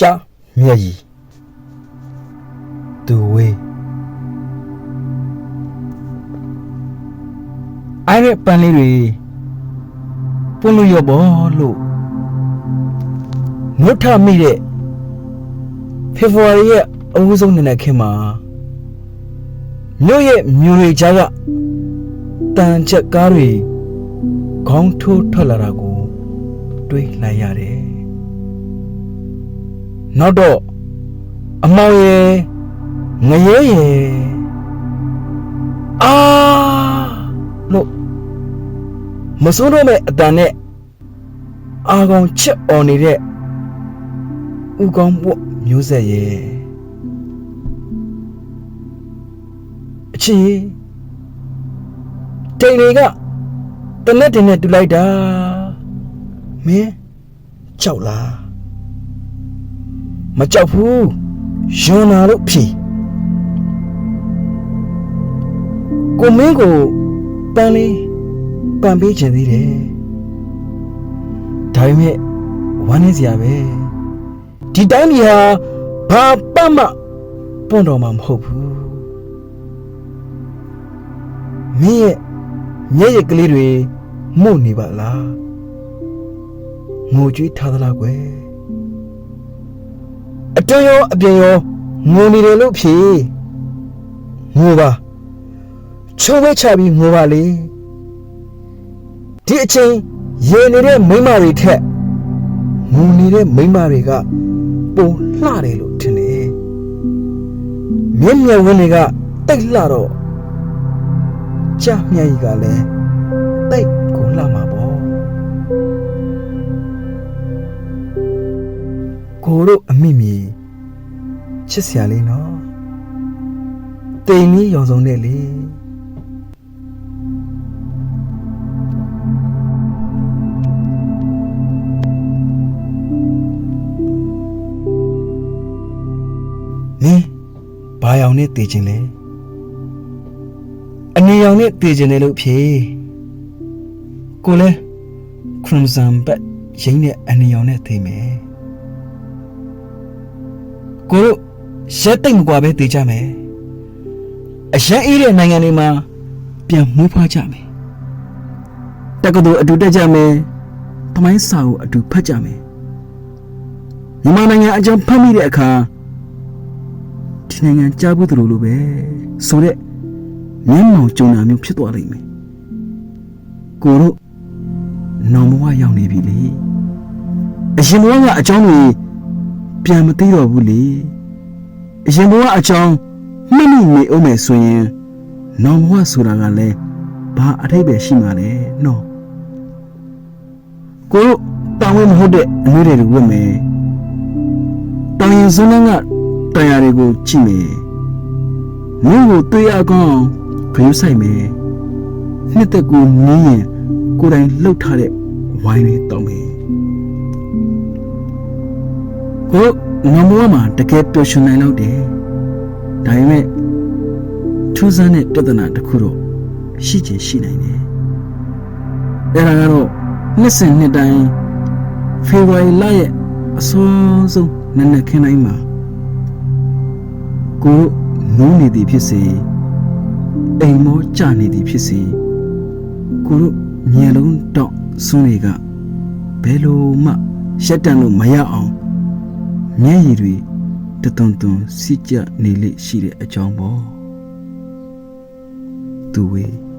ကြာမျက်ရည်သူဝေးအိုင်ရပန်လေးတွေပွင့်လို့ရပေါ်လို့ငုတ်ထမိတဲ့ဖေဖော်ဝါရီရဲ့အဦးဆုံးနေ့နဲ့ခင်မှာမြို့ရဲ့မြို့တွေကြားကတန်ချက်ကားတွေခေါင်းထိုးထွက်လာတာကိုတွေးလိုက်ရတယ် နောက်တော့အမောင်ရယ်ငရဲရယ်အာလို့မစိုးတော့မဲ့အတန်နဲ့အာကောင်ချစ်អော်နေတဲ့ဥကောင်းပွမျိုးဆက်ရယ်အချီတိန်တွေကတနက်တင်နဲ့တူလိုက်တာမင်းကြောက်လား မကြောက်ဘူးယွန်နာလို့ဖြေကိုမင်းကိုပန်းလေးပန်းပေးခြင်းသေးတယ်ဒါပေမဲ့ဝမ်းနေစရာပဲဒီတိုင်းကြီးဟာဘာပတ်မှပွန့်တော်မှာမဟုတ်ဘူးမင်းရဲ့မျက်ရည်ကလေးတွေမှုတ်နေပါလားငိုကြွေးထားသလားကွယ် အတွင်းရောအပြင်ရောငိုနေတယ်လို့ဖြေငိုပါချိုးဝဲချပြီးငိုပါလေဒီအချိန်ရေနေတဲ့မိန်းမတွေထက်ငိုနေတဲ့မိန်းမတွေကပုံလှတယ်လို့ထင်တယ်မျက်မျက်ဝင်းတွေကတိတ်လှတော့ကြမျက်ရည်ကလည်းတိတ်ကိုလှမှာပေါ့ ကိုတို့အမိမီချစ်စရာလေးနော်တိမ်ကြီးရောင်စုံတဲ့လေနင်းဘာရောင်နဲ့တည်ခြင်းလဲအနေရောင်နဲ့တည်ခြင်းတယ်လို့ဖြေကိုလဲခရမ်ဇန်ဘတ်ရင်းနဲ့အနေရောင်နဲ့တည်မယ် ကိုတို့ရက်တိတ်မကွာပဲတည်ကြမယ်အရက်အေးတဲ့နိုင်ငံတွေမှာပြန်မွေးဖွားကြမယ်တက္ကသိုလ်အတူတက်ကြမယ်သမိုင်းစာကိုအတူဖတ်ကြမယ်မြန်မာနိုင်ငံအကြောင်းဖတ်မိတဲ့အခါဒီနိုင်ငံကြားဘူးသလိုလိုပဲဆိုတဲ့မျက်မှောင်ကြုံတာမျိုးဖြစ်သွားလိမ့်မယ်ကိုတို့နောင်ဘဝရောက်နေပြီလေအရင်ဘဝကအကြောင်းတွေ ပြန်မသိတော့ဘူးလေအရင်ဘဝအကြောင်းမှတ်မိနေအောင်မယ်ဆိုရင်နောင်ဘဝဆိုတာကလည်းဘာအထိပ္ပယ်ရှိမှာလဲနော်ကိုတို့တောင်းဝဲမဟုတ်တဲ့အမျိုးတွေဝတ်မယ်တောင်ရင်စမ်းကတရားတွေကိုကြည့်မယ်မြို့ကိုတွေ့ရကောင်ဂရုစိုက်မယ်နှစ်သက်ကိုနင်းရင်ကိုယ်တိုင်လှုပ်ထားတဲ့ဝိုင်းလေးတောင်းမယ် ကိုငမွားမှာတကယ်ပျော်ရွှင်နိုင်တော့တယ်ဒါပေမဲ့ထူးဆန်းတဲ့ပြဿနာတစ်ခုတော့ရှိချင်ရှိနိုင်တယ်အဲဒါကတော့နှစ်စဉ်နှစ်တိုင်းဖေဖော်ဝါရီလရဲ့အစောဆုံးနက်နက်ခင်းတိုင်းမှာကိုနိုးနေသည်ဖြစ်စေအိမ်မောကြနေသည်ဖြစ်စေကိုတို့ညလုံးတော့စွန်းတွေကဘယ်လိုမှရှက်တန်လို့မရအောင် မျက်ရည်တွေတသွန်သွန်စီကြနေလိမ့်ရှိတဲ့အကြောင်းပေါ့သူဝေး